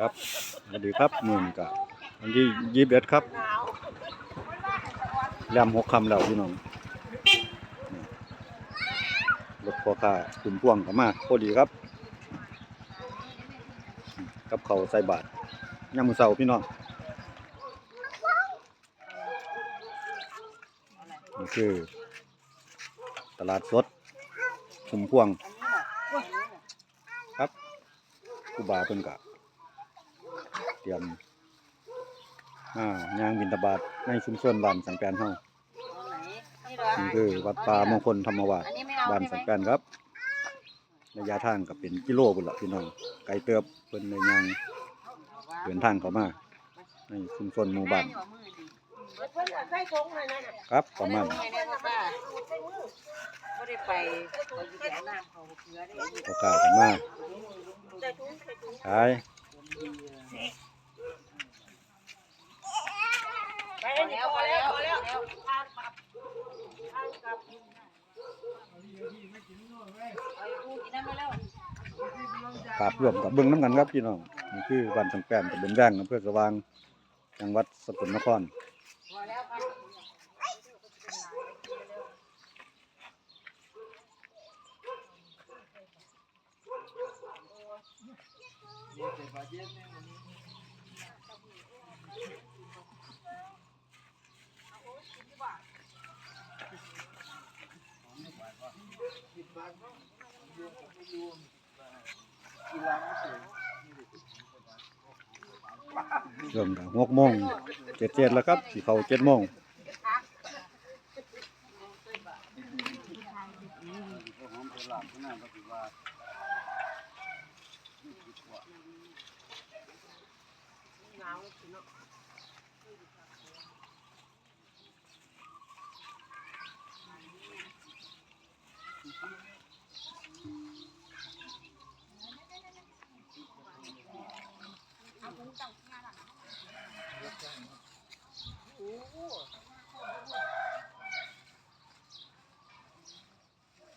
ครับสวัสดีครับมื่นกับวันที่ยี่สิบเอ็ดครับแรมหกคำแล้วพี่น้องรถพอค่าคุณพ่วงกับมาพอดีครับ กับเขาใส่บาทยามมือเสาพี่น้องนี่คือ ตลาดสดชุมพวง ครับครูบาเพิ่นกะ เตรียมอ่ายางบินตบาตในชุมชนบ้านสังแปนเฮานี่คือวัดป่ามงคลธรรมวาสอันนี้ไม่เอาบ้านใช่สังไหแปมนครับระยะทางก็เป็นกิโลพุ่นละพี่น้องไกลเติบเพิ่นในยางเดินทางเข้ามาในชุมชนหมู่บ้านครับประมาณไม่ได้ว่าป้าไม่ได้ไปเขาอยู่แถวน้ำเขาเกลือได้โอกาสกันมาขาย ไป แล้วพอแล้วพอแล้วกราบร่วมกับเบิ่งน้ำกันครับพี่น้องนี่คือบ้านสังแปนตำบลแว้งอำเภอสว่างจังหวัดสกลนครเเริ่มจากหกโมงเจ็ดเจ็ดแล้วครับสี่เขาเจ็ดโมง